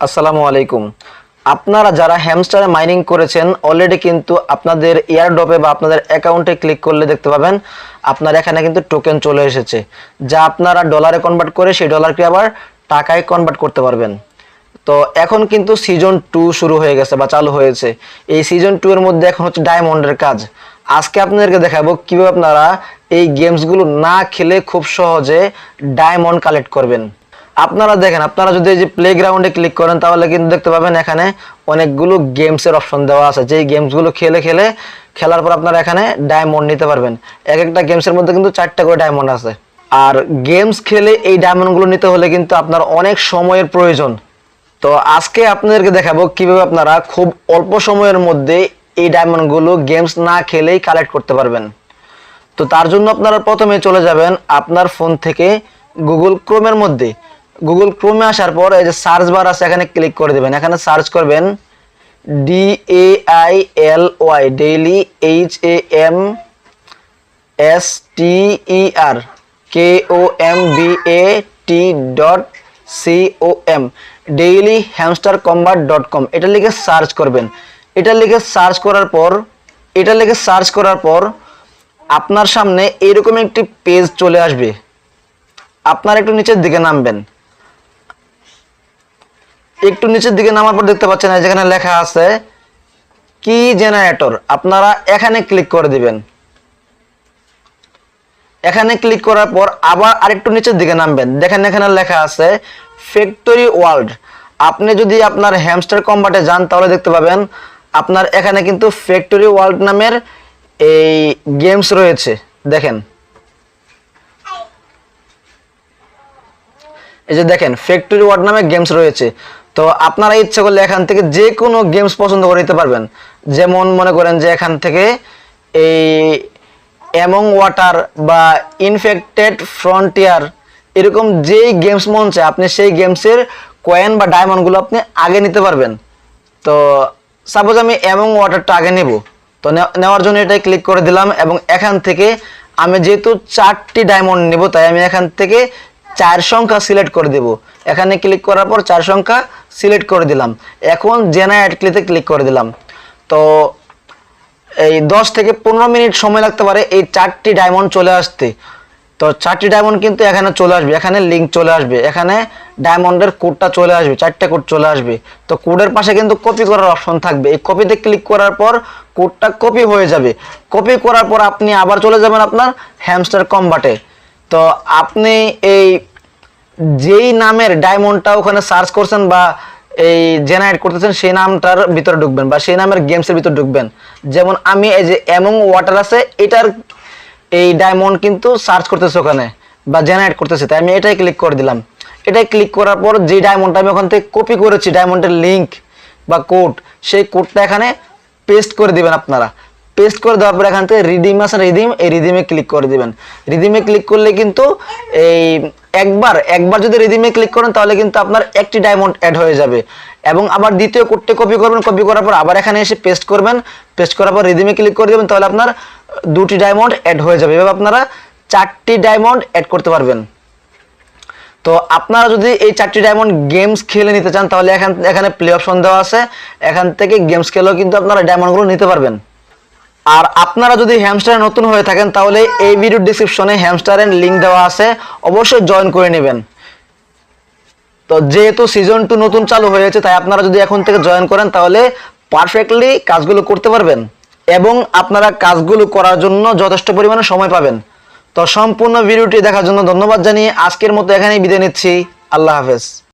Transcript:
আসসালামু আলাইকুম। আপনারা যারা হ্যামস্টারে মাইনিং করেছেন অলরেডি কিন্তু আপনাদের এয়ারড্রপে বা আপনাদের অ্যাকাউন্টে ক্লিক করলে দেখতে পাবেন, আপনার এখানে কিন্তু টোকেন চলে এসেছে। যা আপনারা ডলারে কনভার্ট করে সেই ডলারকে আবার টাকায় কনভার্ট করতে পারবেন। তো এখন কিন্তু সিজন টু শুরু হয়ে গেছে বা চালু হয়েছে। এই সিজন টু এর মধ্যে এখন হচ্ছে ডায়মন্ডের কাজ। আজকে আপনাদেরকে দেখাবো কীভাবে আপনারা এই গেমসগুলো না খেলে খুব সহজে ডায়মন্ড কালেক্ট করবেন। আপনারা দেখেন, আপনারা যদি এই যে প্লে গ্রাউন্ডে ক্লিক করেন, তাহলে কিন্তু দেখতে পাবেন এখানে অনেকগুলো গেমসের অপশন দেওয়া আছে। যেই গেমসগুলো খেলে খেলে খেলার পর আপনারা এখানে ডায়মন্ড নিতে পারবেন। এক একটা গেমসের মধ্যে কিন্তু চারটা করে ডায়মন্ড আছে। আর গেমস খেলে এই ডায়মন্ডগুলো নিতে হলে কিন্তু আপনার অনেক সময়ের প্রয়োজন। তো আজকে আপনাদেরকে দেখাবো কীভাবে আপনারা খুব অল্প সময়ের মধ্যে এই ডায়মন্ডগুলো গেমস না খেলেই কালেক্ট করতে পারবেন। তো তার জন্য আপনারা প্রথমে চলে যাবেন আপনার ফোন থেকে গুগল ক্রোমের মধ্যে। গুগল ক্রোমে আসার পর এই যে সার্চ বার আছে, এখানে ক্লিক করে দেবেন। এখানে সার্চ করবেন D A I L Y daily H A M S T E R K O M B A T dot C O M daily Hamster Kombat dot com এটা লিখে search করবেন। এটা লিখে search করার পর, এটা লিখে সার্চ করার পর আপনার সামনে এরকম একটি পেজ চলে আসবে। আপনার একটু নিচের দিকে নামবেন। একটু নিচের দিকে নামার পর দেখতে পাচ্ছেন যেখানে লেখা আছে, কি জেনারেটর আপনারা এখানে ক্লিক করে দিবেন। এখানে ক্লিক করার পর আবার আরেকটু নিচের দিকে নামবেন। দেখেন এখানে লেখা আছে ফ্যাক্টরি ওয়ার্ল্ড আপনি যদি আপনার হ্যামস্টার কম্বাটে যান, তাহলে দেখতে পাবেন আপনার এখানে কিন্তু ফ্যাক্টরি ওয়ার্ল্ড নামের এই গেমস রয়েছে। দেখেন। এই যে দেখেন ফ্যাক্টরি ওয়ার্ড নামে গেমস রয়েছে। তো আপনারা ইচ্ছা করলে এখান থেকে যে কোনো গেমস পছন্দ করে নিতে পারবেন। যেমন মনে করেন যে এখান থেকে এই অ্যামং ওয়াটার বা ইনফেক্টেড ফ্রন্টিয়ার এরকম যেই গেমস মন চায়, আপনি সেই গেমসের কয়েন বা ডায়মন্ডগুলো আপনি আগে নিতে পারবেন। তো সাপোজ আমি অ্যামং ওয়াটারটা আগে নেব। তো নেওয়ার জন্য এটাই ক্লিক করে দিলাম এবং এখান থেকে আমি যেহেতু চারটি ডায়মন্ড নেব, তাই আমি এখান থেকে চার সংখ্যা সিলেক্ট করে দেব। এখানে ক্লিক করার পর চার সংখ্যা সিলেক্ট করে দিলাম। এখন জেনারেট ক্লিতে ক্লিক করে দিলাম। তো এই দশ থেকে পনেরো মিনিট সময় লাগতে পারে এই চারটি ডায়মন্ড চলে আসতে। তো চারটি ডায়মন্ড কিন্তু এখানে চলে আসবে, এখানে লিঙ্ক চলে আসবে, এখানে ডায়মন্ডের কোডটা চলে আসবে, চারটে কোড চলে আসবে। তো কোডের পাশে কিন্তু কপি করার অপশন থাকবে। এই কপিতে ক্লিক করার পর কোডটা কপি হয়ে যাবে। কপি করার পর আপনি আবার চলে যাবেন আপনার হ্যামস্টার কম্বাটে তো আপনি এই যেই নামের ডায়মন্ডটা ওখানে সার্চ করছেন বা এই জেনারেট করতেছেন, সেই নামটার ভিতরে ঢুকবেন বা সেই নামের গেমসের ভিতরে ঢুকবেন। যেমন আমি এই যে এমং ওয়াটার আছে, এটার এই ডায়মন্ড কিন্তু সার্চ করতেছে ওখানে বা জেনারেট করতেছে। তাই আমি এটাই ক্লিক করে দিলাম। এটাই ক্লিক করার পর যে ডায়মন্ডটা আমি ওখান থেকে কপি করেছি ডায়মন্ডের লিঙ্ক বা কোড সেই কোডটা এখানে পেস্ট করে দিবেন আপনারা। পেস্ট করে দেওয়ার পর এখান থেকে রিডিম আছে রিডিম এই রিডিমে ক্লিক করে দিবেন। রিডিমে ক্লিক করলে কিন্তু এই একবার একবার যদি রিডিমে ক্লিক করেন তাহলে কিন্তু আপনার একটি ডায়মন্ড অ্যাড হয়ে যাবে। এবং আবার দ্বিতীয় কোডটা কপি করবেন কপি করার পর আবার এখানে এসে পেস্ট করবেন। পেস্ট করার পর রিডিমে ক্লিক করে দেবেন, তাহলে আপনার দুটি ডায়মন্ড অ্যাড হয়ে যাবে। এভাবে আপনারা চারটি ডায়মন্ড অ্যাড করতে পারবেন। তো আপনারা যদি এই চারটি ডায়মন্ড গেমস খেলে নিতে চান, তাহলে এখান, এখানে প্লে অপশন দেওয়া আছে। এখান থেকে গেমস খেলেও কিন্তু আপনারা ডায়মন্ডগুলো নিতে পারবেন। আর আপনারা যদি হ্যামস্টারে নতুন হয়ে থাকেন, তাহলে এই ভিডিও ডিসক্রিপশনে হ্যামস্টারের লিঙ্ক দেওয়া আছে। অবশ্যই জয়েন করে নেবেন। তো যেহেতু সিজন টু নতুন চালু হয়েছে তাই আপনারা যদি এখন থেকে জয়েন করেন, তাহলে পারফেক্টলি কাজগুলো করতে পারবেন এবং আপনারা কাজগুলো করার জন্য যথেষ্ট পরিমাণে সময় পাবেন। তো সম্পূর্ণ ভিডিওটি দেখার জন্য ধন্যবাদ জানিয়ে আজকের মতো এখানেই বিদায় নিচ্ছি। আল্লাহ হাফেজ।